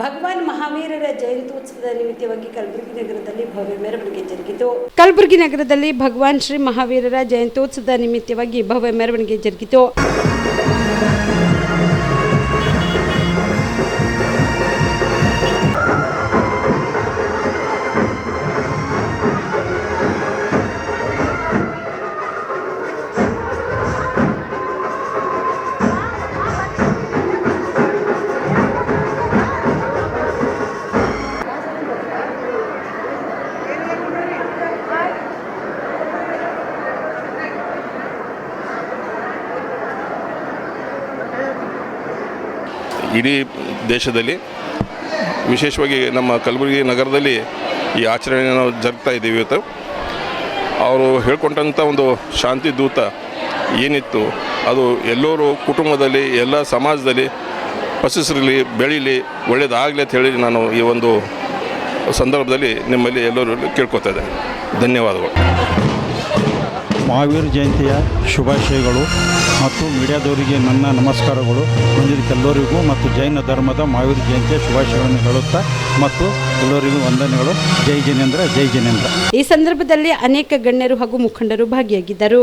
ಭಗವಾನ್ ಮಹಾವೀರರ ಜಯಂತ್ಯೋತ್ಸವದ ನಿಮಿತ್ತವಾಗಿ ಕಲಬುರಗಿ ನಗರದಲ್ಲಿ ಭವ್ಯ ಮೆರವಣಿಗೆ ಜರುಗಿತು. ಕಲಬುರಗಿ ನಗರದಲ್ಲಿ ಭಗವಾನ್ ಶ್ರೀ ಮಹಾವೀರರ ಜಯಂತ್ಯೋತ್ಸವದ ನಿಮಿತ್ತವಾಗಿ ಭವ್ಯ ಮೆರವಣಿಗೆ ಜರುಗಿತು. ಇಡೀ ದೇಶದಲ್ಲಿ, ವಿಶೇಷವಾಗಿ ನಮ್ಮ ಕಲಬುರಗಿ ನಗರದಲ್ಲಿ ಈ ಆಚರಣೆಯನ್ನು ನಾವು ಜರುಗ್ತಾ ಇದ್ದೀವಿ ಇವತ್ತು. ಅವರು ಹೇಳ್ಕೊಟ್ಟಂಥ ಒಂದು ಶಾಂತಿ ದೂತ ಏನಿತ್ತು, ಅದು ಎಲ್ಲರೂ ಕುಟುಂಬದಲ್ಲಿ, ಎಲ್ಲ ಸಮಾಜದಲ್ಲಿ ಪಸಿಸಿರಲಿ, ಬೆಳೀಲಿ, ಒಳ್ಳೇದಾಗಲಿ ಅಂತ ಹೇಳಿ ನಾನು ಈ ಒಂದು ಸಂದರ್ಭದಲ್ಲಿ ನಿಮ್ಮಲ್ಲಿ ಎಲ್ಲರೂ ಕೇಳ್ಕೊತಾ ಇದ್ದೇನೆ. ಧನ್ಯವಾದಗಳು. ಮಹಾವೀರ ಜಯಂತಿಯ ಶುಭಾಶಯಗಳು ಮತ್ತು ಮೀಡಿಯಾದವರಿಗೆ ನನ್ನ ನಮಸ್ಕಾರಗಳು. ಬಂದಿದ್ದಕ್ಕೆಲ್ಲರಿಗೂ ಮತ್ತು ಜೈನ ಧರ್ಮದ ಮಹಾವೀರ ಜಯಂತಿಯ ಶುಭಾಶಯಗಳನ್ನು ಹೇಳುತ್ತಾ ಮತ್ತು ಎಲ್ಲರಿಗೂ ವಂದನೆಗಳು. ಜೈ ಜಿನೇಂದ್ರ ಜೈ ಜಿನೇಂದ್ರ. ಈ ಸಂದರ್ಭದಲ್ಲಿ ಅನೇಕ ಗಣ್ಯರು ಹಾಗೂ ಮುಖಂಡರು ಭಾಗಿಯಾಗಿದ್ದರು.